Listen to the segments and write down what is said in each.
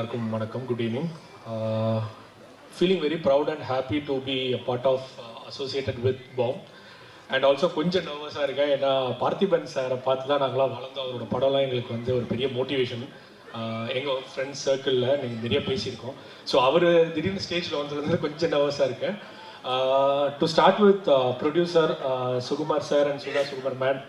எல்லாருக்கும் வணக்கம் good evening feeling very proud and happy to be a part of associated with palm and also கொஞ்சம் நர்வஸாக இருக்கேன். ஏன்னா பார்த்திபன் சாரை பார்த்து தான் நாங்களாம் வளர்ந்தோம். அவரோட படம்லாம் எங்களுக்கு வந்து ஒரு பெரிய மோட்டிவேஷன் எங்கள் ஃப்ரெண்ட்ஸ் சர்க்கிளில் நீங்கள் நிறைய பேசியிருக்கோம். ஸோ அவர் திடீர்னு ஸ்டேஜில் வந்ததுலேருந்து கொஞ்சம் நர்வஸாக இருக்கேன். To start with producer Sukumar sir and Sudha Sukumar ma'am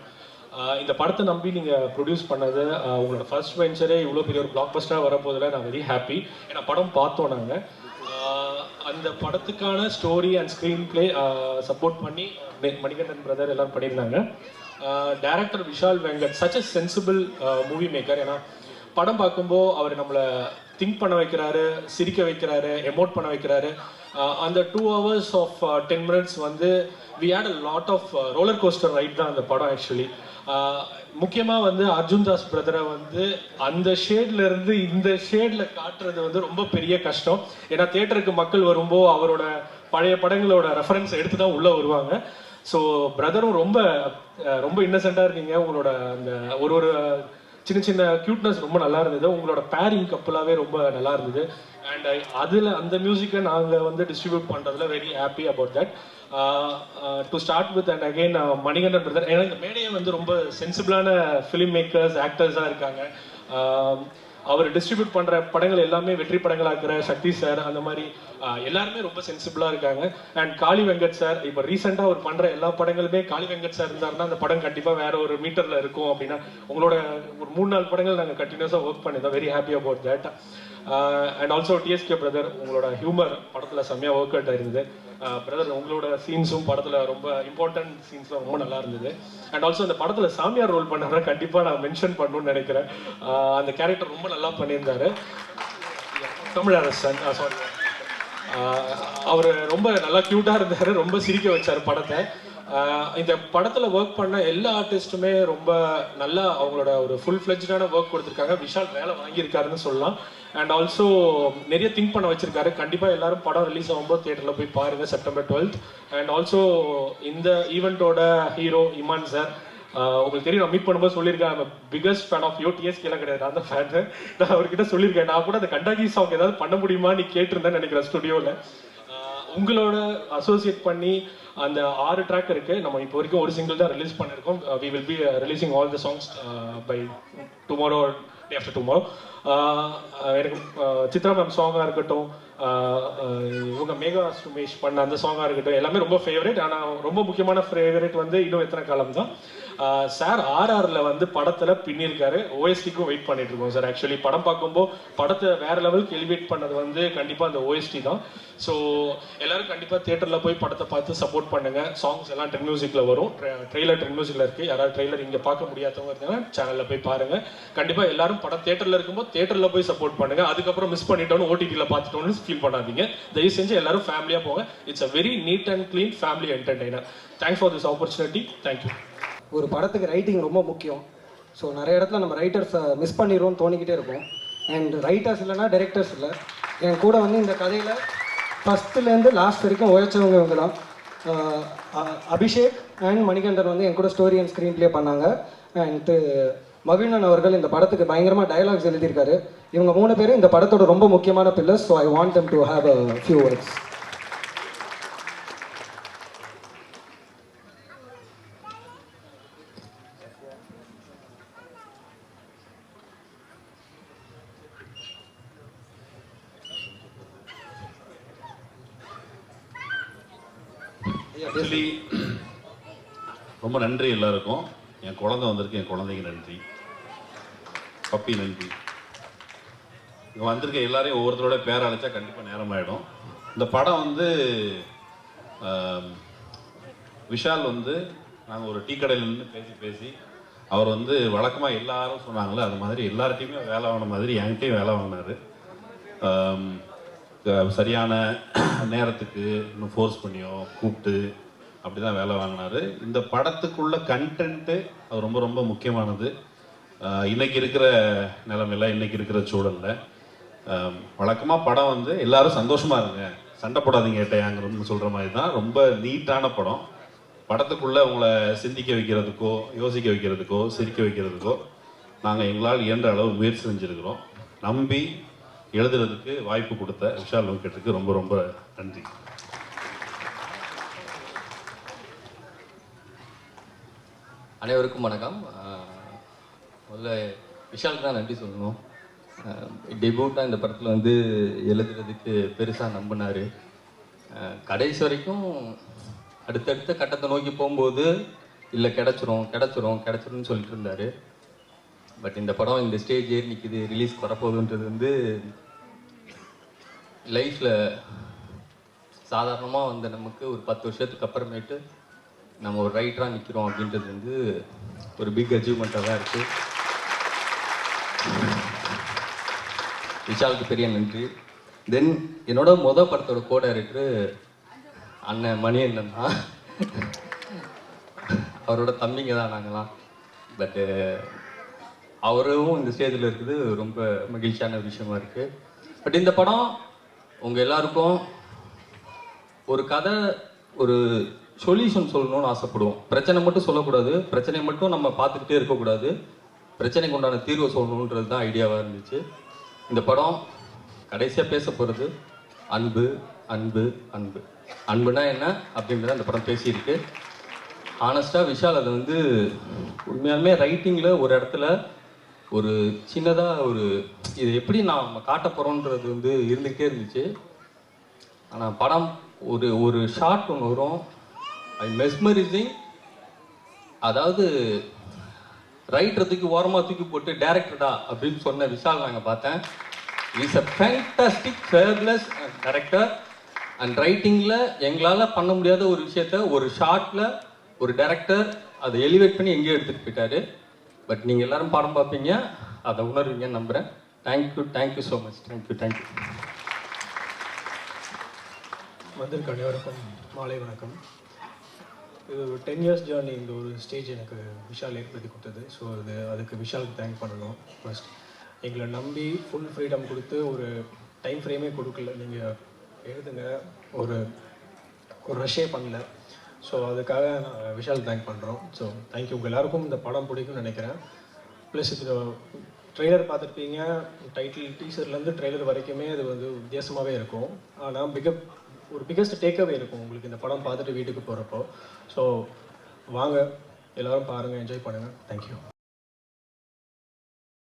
இந்த படத்தை நம்பி நீங்கள் ப்ரொடியூஸ் பண்ணது உங்களோட ஃபர்ஸ்ட் வெஞ்சரே இவ்வளோ பெரிய ஒரு பிளாக் பஸ்டராக வரப்போதில் நான் வெரி ஹாப்பி ஏன்னா படம் பார்த்தோம் நாங்கள் அந்த படத்துக்கான story and screen play support பண்ணி மணிகண்டன் பிரதர் எல்லாரும் பண்ணியிருந்தாங்க. Director Vishal Venkat such a sensible movie maker ஏன்னா படம் பார்க்கும்போது அவர் நம்மளை திங்க் பண்ண வைக்கிறாரு சிரிக்க வைக்கிறாரு எமோட் பண்ண வைக்கிறாரு. அந்த two hours of ten minutes வந்து we had a lot of roller coaster ride தான் அந்த படம் ஆக்சுவலி முக்கியமாக வந்து அர்ஜுன் தாஸ் பிரதரை வந்து அந்த ஷேட்லேருந்து இந்த ஷேடில் காட்டுறது வந்து ரொம்ப பெரிய கஷ்டம். ஏன்னா தியேட்டருக்கு மக்கள் வரும்போது அவரோட பழைய படங்களோட ரெஃபரன்ஸ் எடுத்து தான் உள்ளே வருவாங்க. ஸோ பிரதரும் ரொம்ப ரொம்ப இன்னசென்ட்டாக இருக்கீங்க. உங்களோட அந்த ஒரு ஒரு சின்ன சின்ன க்யூட்னஸ் ரொம்ப நல்லா இருந்தது. உங்களோட பேரிங் கப்பலாகவே ரொம்ப நல்லா இருந்தது. அண்ட் uh, அதில் அந்த மியூசிக்கை நாங்கள் வந்து டிஸ்ட்ரிபியூட் பண்ணுறதுல very happy about that to start with and again Manikandan brother ஏன்னா இந்த மேடையை வந்து ரொம்ப சென்சிபிளான ஃபிலிம் மேக்கர்ஸ் ஆக்டர்ஸாக இருக்காங்க um, அவர் டிஸ்ட்ரிபியூட் பண்ற படங்கள் எல்லாமே வெற்றி படங்களாக்குற சக்தி சார் அந்த மாதிரி எல்லாருமே ரொம்ப சென்சிபிளா இருக்காங்க. அண்ட் காளி வெங்கட் சார் இப்போ ரீசெண்டா அவர் பண்ற எல்லா படங்களுமே காளி வெங்கட் சார் இருந்தாருன்னா அந்த படம் கண்டிப்பா வேற ஒரு மீட்டர்ல இருக்கும் அப்படின்னா உங்களோட ஒரு மூணு நாலு படங்கள் நாங்கள் கண்டினியூஸா ஒர்க் பண்ணியிருந்தோம் very happy about that and also TSK brother உங்களோட ஹியூமர் படத்துல செம்மையா ஒர்க் அவுட் ஆயிருந்தது. பிரதர் உங்களோட சீன்ஸும் படத்துல ரொம்ப இம்பார்ட்டன்ட் சீன்ஸ்லாம் ரொம்ப நல்லா இருந்தது. அண்ட் ஆல்சோ அந்த படத்துல சாமியார் ரோல் பண்ணார கண்டிப்பா நான் மென்ஷன் பண்ணணும்னு நினைக்கிறேன். அந்த கேரக்டர் ரொம்ப நல்லா பண்ணியிருந்தாரு. தமிழரசன் சாரி அவர் ரொம்ப நல்லா க்யூட்டாக இருந்தார் ரொம்ப சிரிக்க வச்சார் படத்தை. இந்த படத்தில் ஒர்க் பண்ண எல்லா ஆர்டிஸ்ட்டுமே ரொம்ப நல்லா அவங்களோட ஒரு ஃபுல் ஃப்ளெஜ்டான ஒர்க் கொடுத்துருக்காங்க. விஷால் வேலை வாங்கியிருக்காருன்னு சொல்லலாம். அண்ட் ஆல்சோ நிறைய திங்க் பண்ண வச்சிருக்காரு. கண்டிப்பாக எல்லாரும் படம் ரிலீஸ் ஆகும்போது தேட்டரில் போய் பாருங்க செப்டம்பர் டுவெல்த் அண்ட் ஆல்சோ இந்த ஈவெண்ட்டோட ஹீரோ இமான் சார் உங்களுக்கு தெரியும் நான் மீட் பண்ணும்போது சொல்லியிருக்கேன் பிகஸ்ட் ஃபேன் ஆஃப் யோ டிஎஸ்கேலாம் கிடையாது. அந்த ஃபேன் நான் அவர்கிட்ட சொல்லியிருக்கேன். நான் கூட அந்த கண்டாகி சாங் ஏதாவது பண்ண முடியுமா நீ கேட்டிருந்தேன் நினைக்கிறேன் ஸ்டுடியோவில் உங்களோட அசோசியேட் பண்ணி அந்த ஆறு ட்ராக் இருக்கு. நம்ம இப்போ வரைக்கும் ஒரு சிங்கிள் தான் ரிலீஸ் பண்ணிருக்கோம். We will be releasing all the songs by tomorrow day after tomorrow எனக்கு uh, சித்ரா மேம் சாங்காக இருக்கட்டும் இவங்க மேகா சுமேஷ் பண்ண அந்த சாங்காக இருக்கட்டும் எல்லாமே ரொம்ப ஃபேவரேட் ஆனால் ரொம்ப முக்கியமான ஃபேவரேட் வந்து இன்னும் எத்தனை காலம் தான்? சார் ஆர்ஆர்ல வந்து படத்தில் பின்னிருக்காரு ஓஎஸ்டிக்கும் வெயிட் பண்ணிட்டு இருக்கோம் சார் ஆக்சுவலி படம் பார்க்கும்போது படத்தை வேற லெவலுக்கு எலிவேட் பண்ணது வந்து கண்டிப்பாக அந்த ஓஎஸ்டி தான். ஸோ எல்லாரும் கண்டிப்பாக தேட்டரில் போய் படத்தை பார்த்து சப்போர்ட் பண்ணுங்க. சாங்ஸ் எல்லாம் ட்ரெண்ட் மியூசிக்கில் வரும். ட்ரெய்லர் ட்ரெண்ட் மியூசிக்கில் இருக்குது யாராவது ட்ரெய்லர் இங்கே பார்க்க முடியாதவங்க இருந்தாங்கன்னா சேனலில் போய் பாருங்க. கண்டிப்பாக எல்லாரும் படம் தேட்டரில் இருக்கும்போது தேட்டரில் போய் சப்போர்ட் பண்ணுங்க. அதுக்கப்புறம் மிஸ் பண்ணிட்டோன்னு ஓடிடியில் பார்த்துட்டோன்னு ஸ்கிப் பண்ணாதீங்க. தயவு செஞ்சு எல்லாரும் ஃபேமிலியாக போங்க. It's a very neat and clean family entertainer thanks for this opportunity thank you ஒரு படத்துக்கு ரைட்டிங் ரொம்ப முக்கியம். ஸோ நிறைய இடத்துல நம்ம ரைட்டர்ஸை மிஸ் பண்ணிடுவோம்னு தோணிக்கிட்டே இருக்கும். அண்ட் ரைட்டர்ஸ் இல்லைன்னா டைரக்டர்ஸ் இல்லை. என் கூட வந்து இந்த கதையில் ஃபஸ்ட்டுலேருந்து லாஸ்ட் வரைக்கும் உழைச்சவங்க இவங்க தான் அபிஷேக் அண்ட் மணிகண்டன் வந்து என் கூட ஸ்டோரி அண்ட் ஸ்க்ரீன் ப்ளே பண்ணாங்க. அண்ட் மகிழ்நன் அவர்கள் இந்த படத்துக்கு பயங்கரமாக டயலாக்ஸ் எழுதியிருக்காரு. இவங்க மூணு பேரும் இந்த படத்தோட ரொம்ப முக்கியமான pillars so I want them to have a few words actually ரொம்ப நன்றி எல்லாருக்கும். என் குழந்தை வந்திருக்கு என் குழந்தைக்கு நன்றி. பப்பி நன்றி. இங்கே வந்திருக்க எல்லாரையும் ஒவ்வொருத்தரோட பேர் அழைச்சா கண்டிப்பாக நேரமாயிடும். இந்த படம் வந்து விஷால் வந்து நாங்கள் ஒரு டீ கடையில் நின்று பேசி பேசி அவர் வந்து வழக்கமாக எல்லாரும் சொன்னாங்களே அது மாதிரி எல்லார்ட்டையுமே வேலை வாங்கின மாதிரி என்கிட்டயும் வேலை வாங்கினாரு. சரியான நேரத்துக்கு இன்னும் ஃபோர்ஸ் பண்ணியோ கூப்பிட்டு அப்படி தான் வேலை வாங்கினாரு. இந்த படத்துக்குள்ள கண்டென்ட்டு அது ரொம்ப ரொம்ப முக்கியமானது. இன்றைக்கி இருக்கிற நிலமையில் இன்றைக்கி இருக்கிற சூழலில் வழக்கமாக படம் வந்து எல்லாரும் சந்தோஷமா இருங்க சண்டை போடாதீங்க ஏட்டையாங்கிறதுன்னு சொல்ற மாதிரி தான் ரொம்ப நீட்டான படம். படத்துக்குள்ள உங்களை சிந்திக்க வைக்கிறதுக்கோ யோசிக்க வைக்கிறதுக்கோ சிரிக்க வைக்கிறதுக்கோ நாங்கள் எங்களால் இயன்ற அளவு முயற்சி செஞ்சுருக்கிறோம். நம்பி எழுதுறதுக்கு வாய்ப்பு கொடுத்த விஷால் வெங்கட்டுக்கு ரொம்ப ரொம்ப நன்றி. அனைவருக்கும் வணக்கம். முதல்ல விஷாலுக்கு தான் நன்றி சொல்லணும். டெபியூட்டாக இந்த படத்தில் வந்து எழுதுறதுக்கு பெருசாக நம்பினார். கடைசி வரைக்கும் அடுத்தடுத்த கட்டத்தை நோக்கி போகும்போது இல்லை கிடச்சிரும் கிடச்சிரும் கிடச்சிரும்னு சொல்லிட்டு இருந்தார். பட் இந்த படம் இந்த ஸ்டேஜ் ஏறி நிற்கிது ரிலீஸ் வரப்போகுதுன்றது வந்து லைஃப்பில் சாதாரணமாக வந்து நமக்கு ஒரு பத்து வருஷத்துக்கு அப்புறமேட்டு நம்ம ஒரு ரைட்டராக நிற்கிறோம் அப்படின்றது வந்து ஒரு பிக் அச்சீவ்மெண்ட்டாக தான் இருக்குது விஷாலுக்கு பெரிய நன்றி. தென் என்னோட மொதல் படத்தோட கோ டைரக்டர் அண்ணன் மணி அண்ணன் தான். அவரோட தம்பிங்க தான் நாங்களாம் பட்டு அவரும் இந்த ஸ்டேஜில் இருக்குது. ரொம்ப மகிழ்ச்சியான விஷயமா இருக்குது பட் இந்த படம் உங்கள் எல்லாருக்கும் ஒரு கதை ஒரு சொல்யூஷன் சொல்லணும்னு ஆசைப்படுவோம். பிரச்சனை மட்டும் சொல்லக்கூடாது. பிரச்சனையை மட்டும் நம்ம பார்த்துக்கிட்டே இருக்கக்கூடாது. பிரச்சனைக்கு உண்டான தீர்வை சொல்லணுன்றது தான் ஐடியாவாக இருந்துச்சு. இந்த படம் கடைசியாக பேச போகிறது அன்பு அன்பு அன்பு. அன்புனா என்ன அப்படின்றத அந்த படம் பேசியிருக்கு. ஆனஸ்டாக விஷால் அதை வந்து உண்மையாலுமே ரைட்டிங்கில் ஒரு இடத்துல ஒரு சின்னதாக ஒரு இது எப்படி நாம் காட்ட போகிறோன்றது வந்து இருந்துக்கிட்டே இருந்துச்சு. ஆனால் படம் ஒரு ஒரு ஷார்ட் ஒன்று வரும். ஐ மெஸ்மரிசிங் அதாவது ரைட்டரை தூக்கி ஓரமாக தூக்கி போட்டு டேரக்டர்டா அப்படின்னு சொன்ன விஷால் நாங்கள் பார்த்தேன். Is a fantastic fearless director and ரைட்டிங்கில் எங்களால் பண்ண முடியாத ஒரு விஷயத்த ஒரு ஷார்ட்டில் ஒரு டேரக்டர் அதை எலிவேட் பண்ணி எங்கேயோ எடுத்துகிட்டு போயிட்டாரு. பட் நீங்கள் எல்லாரும் படம் பார்ப்பீங்க. அதை உணர்வீங்கன்னு நம்புகிறேன் thank you thank you so much thank you thank you வந்திருக்க அனைவருக்கும் மாலை வணக்கம். இது ஒரு டென் இயர்ஸ் ஜேர்னி இந்த ஒரு ஸ்டேஜ் எனக்கு விஷால் ஏற்படுத்தி கொடுத்தது. ஸோ அது அதுக்கு விஷாலுக்கு தேங்க் பண்ணணும் ஃபர்ஸ்ட் எங்களை நம்பி ஃபுல் ஃப்ரீடம் கொடுத்து ஒரு டைம் ஃப்ரேமே கொடுக்கல. நீங்கள் எழுதுங்க. ஒரு ஒரு ரஷ்ஷே பண்ணல. ஸோ அதுக்காக நான் விஷால் தேங்க் பண்ணுறோம் ஸோ தேங்க்யூ உங்கள் எல்லாருக்கும் இந்த படம் பிடிக்கும்னு நினைக்கிறேன். ப்ளஸ் இது ட்ரெய்லர் பார்த்துருப்பீங்க. டைட்டில் டீசர்லேருந்து ட்ரெய்லர் வரைக்குமே அது வந்து வித்தியாசமாகவே இருக்கும். ஆனால் மிக ஒரு பிகஸ்ட் டேக்அவே இருக்கும் உங்களுக்கு இந்த படம் பார்த்துட்டு வீட்டுக்கு போகிறப்போ ஸோ வாங்க எல்லாரும் பாருங்கள் என்ஜாய் பண்ணுங்கள் தேங்க்யூ